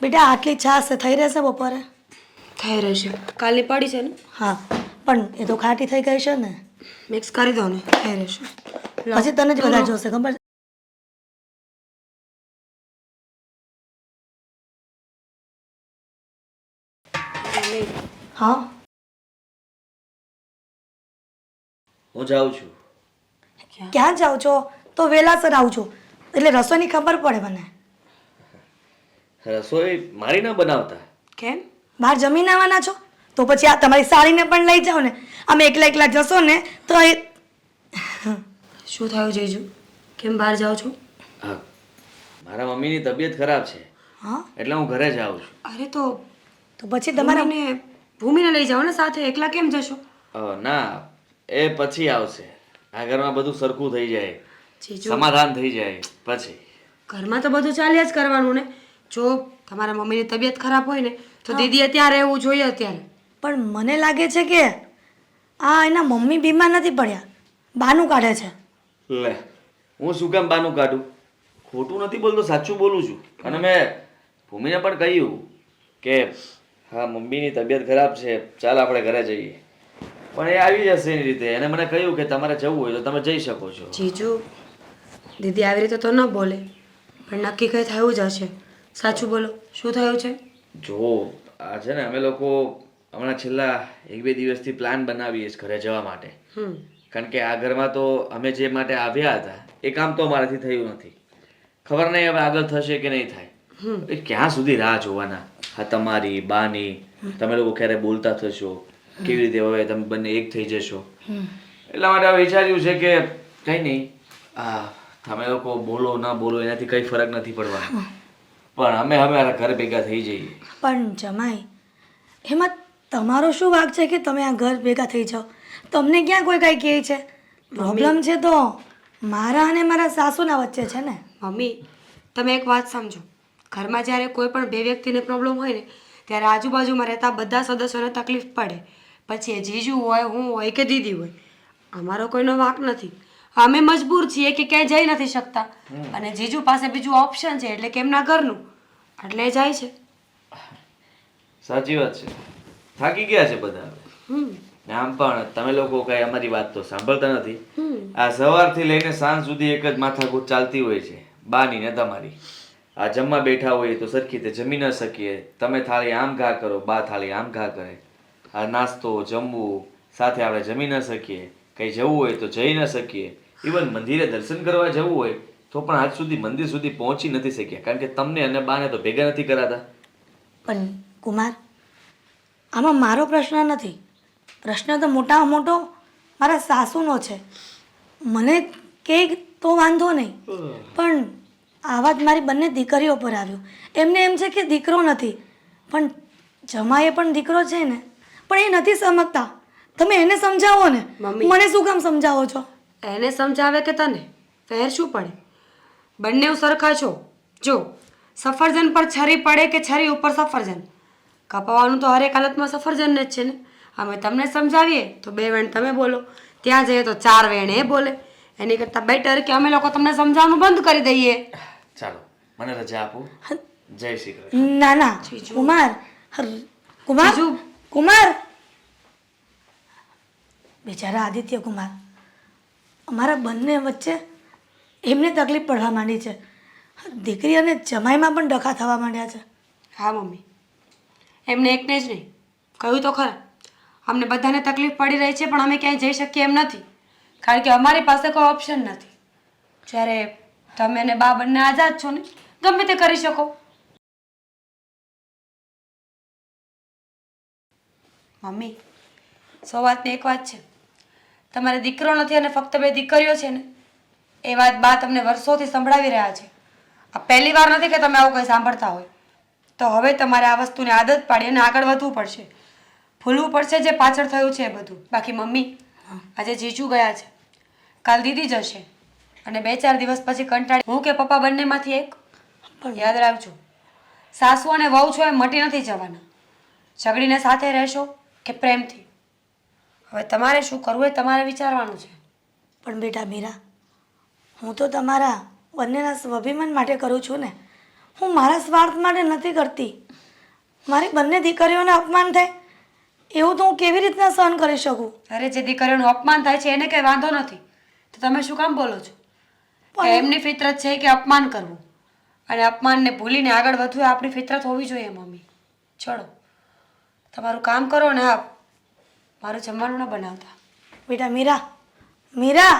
બેટા આટલી છાશ થઈ રહેશે બપોરે. થઈ રહેશે. કાલની પડી છે ને? હા પણ એ તો ખાટી થઈ ગઈ છે ને. મિક્સ કરી દો ને. થઈ રહેશે. પછી તને જ બધા જોશે ખબર? છે? હા? હું જાઉં છું. ક્યાં જાઉં છો? તો વેલાસર આવું છું. એટલે રસોઈની ખબર પડે મને. રસોઈ મારી ના બનાવતા. કેમ? બહાર જમીન આવવાના છો? તો પછી આ તમારી સાડીને પણ લઈ જાઓ ને. અમે એકલા એકલા જશો ને તો એ શું થયું જીજુ કેમ બહાર જાઓ છો? હા. મારા મમ્મીની તબિયત ખરાબ છે. હા? એટલે હું ઘરે જ આવું છું. અરે તો તો પછી તમારે ભૂમિને ભૂમિને લઈ જાઓ ને સાથે એકલા કેમ જશો? ના. એ પછી આવશે. આ ઘરમાં બધું સરખું થઈ જાય. જીજુ સમાધાન થઈ જાય. પછી. ઘરમાં તો બધું ચાલ્યા જ કરવાનું ને. જો તમારા મમ્મીની તબિયત ખરાબ હોય ને તો દીદીએ ત્યાં રહેવું જોઈએ અત્યારે. પણ મને લાગે છે કે આ એના મમ્મી બીમાર નથી પડ્યા. બાનું કાઢે છે. લે હું શું કામ બાનું કાઢું? ખોટું નથી બોલતો સાચું બોલું છું. અને મેં ભૂમિને પણ કહ્યું કે હા મમ્મીની તબિયત ખરાબ છે ચાલ આપણે ઘરે જઈએ. પણ એ આવી જશે એની રીતે. એને મને કહ્યું કે તમારે જવું હોય તો તમે જઈ શકો છો. જીજુ દીદી આવી રીતે તો ન બોલે પણ નક્કી કંઈ થયું જ હશે. સાચું બોલો શું થયું છે? જો આ છે ને અમે લોકો હમણાં છેલ્લા એક બે દિવસથી પ્લાન બનાવીએ છીએ ઘરે જવા માટે. કારણ કે આ ઘરમાં તો અમે જે માટે આવ્યા હતા એ કામ તો અમારાથી થયું નથી. ખબર નહીં હવે આગળ થશે કે નહીં થાય. એ ક્યાં સુધી રાહ જોવાના? હા તમારી બાની તમે લોકો ક્યારે બોલતા થશો? કેવી રીતે હવે તમે બંને એક થઈ જશો? એટલા માટે હવે વિચાર્યું છે કે કંઈ નહીં. આ તમે લોકો બોલો ના બોલો એનાથી કંઈ ફરક નથી પડવાનો. પણ અમે હવે મારા ઘર ભેગા થઈ જઈએ. પણ જમાઈ એમાં તમારો શું વાગ છે કે તમે આ ઘર ભેગા થઈ જાઓ? તમને ક્યાં કોઈ કાંઈ કહે છે? પ્રોબ્લેમ છે તો મારા અને મારા સાસુના વચ્ચે છે ને. મમ્મી તમે એક વાત સમજો. ઘરમાં જ્યારે કોઈ પણ બે વ્યક્તિને પ્રોબ્લેમ હોય ને ત્યારે આજુબાજુમાં રહેતા બધા સદસ્યોને તકલીફ પડે. પછી એ જીજુ હોય હું હોય કે દીદી હોય અમારો કોઈનો વાંક નથી. અમે મજબૂર છીએ કે ક્યાંય જઈ નથી શકતા. અને જીજુ પાસે બીજું ઓપ્શન છે એટલે કે એમના ઘરનું. એટલે જાય છે. સાચી વાત છે. થાકી ગયા છે બધા ને આમ પણ તમે લોકો કઈ અમારી વાત તો સાંભળતા નથી. આ સવારથી લઈને સાંજ સુધી એક જ માથાકૂટ ચાલતી હોય છે. બાની ને તમારી. આ જમવા બેઠા હોઈએ તો સરખી રીતે જમી ન શકીએ. તમે થાળી આમ ઘા કરો બા થાળી આમ ઘા કરે. આ નાસ્તો જમવું સાથે આપણે જમી ન શકીએ. કંઈ જવું હોય તો જઈ ન શકીએ. ઇવન મંદિરે દર્શન કરવા જવું હોય તો પણ આજ સુધી મંદિર સુધી પહોંચી નથી શક્યા. કારણ કે તમને અને બાને તો ભેગા નથી કરાતા. પણ કુમાર આમાં મારો પ્રશ્ન નથી. પ્રશ્ન તો મોટામાં મોટો મારા સાસુનો છે. મને કે તો વાંધો નહીં. પણ આવા જ મારી બંને દીકરીઓ પર આવ્યો. એમને એમ છે કે દીકરો નથી. પણ જમાએ પણ દીકરો છે ને. પણ એ નથી સમજતા. તમે એને સમજાવો ને. મમ્મી. મને શું કામ સમજાવો છો? એને સમજાવે કે તને? ફેર શું પડે? બંને સરખા છો. જો સફરજન પર છરી પડે કે છરી ઉપર સફરજન? કપાવાનું તો હરેક હાલતમાં સફરજનને જ છે ને. અમે તમને સમજાવીએ તો બે વેણ તમે બોલો. ત્યાં જઈએ તો ચાર વેણ એ બોલે. એની કરતાં બેટર કે અમે લોકો તમને સમજાવવાનું બંધ કરી દઈએ. ચાલો મને રજા આપો. જય શ્રી કૃષ્ણ. ના ના. કુમાર હર- કુમાર. કુમાર. બિચારા આદિત્ય કુમાર. અમારા બંને વચ્ચે એમને તકલીફ પડવા માંડી છે. દીકરી અને જમાઈમાં પણ ડખા થવા માંડ્યા છે. હા, મમ્મી. એમને એકને જ નહીં. કહ્યું તો ખરા. અમને બધાને તકલીફ પડી રહી છે, પણ અમે ક્યાંય જઈ શકીએ એમ નથી. કારણ કે અમારી પાસે કોઈ ઓપ્શન નથી. જ્યારે તમે અને બા બંને આઝાદ છો ને, ગમે તે કરી શકો. મમ્મી, સો વાતની એક વાત છે. તમારે દીકરો નથી અને ફક્ત બે દીકરીઓ છે ને એ વાત બા તમને વર્ષોથી સંભળાવી રહ્યા છે. આ પહેલી વાર નથી કે તમે આવું કંઈ સાંભળતા હોય. તો હવે તમારે આ વસ્તુની આદત પાડી અને આગળ વધવું પડશે. ભૂલવું પડશે જે પાછળ થયું છે એ બધું. બાકી મમ્મી આજે જીજુ ગયા છે. કાલ દીદી જશે. અને બે ચાર દિવસ પછી કંટાળી હું કે પપ્પા બંનેમાંથી એક? પણ યાદ રાખજો. સાસુ અને વહુ છો એ મટી નથી જવાના. ઝઘડીને સાથે રહેશો કે પ્રેમથી? હવે તમારે શું કરવું એ તમારે વિચારવાનું છે. પણ બેટા મીરા હું તો તમારા બંનેના સ્વાભિમાન માટે કરું છું ને. હું મારા સ્વાર્થ માટે નથી કરતી. મારી બંને દીકરીઓને અપમાન થાય એવું તો હું કેવી રીતના સહન કરી શકું? અરે જે દીકરીઓનું અપમાન થાય છે એને કંઈ વાંધો નથી. તો તમે શું કામ બોલો છો? કે એમની ફિતરત છે કે અપમાન કરવું? અને અપમાનને ભૂલીને આગળ વધવું એ આપણી ફિતરત હોવી જોઈએ મમ્મી. ચલો તમારું કામ કરો ને આ મારું જમવાનું ન બનાવતા બેટા મીરા મીરા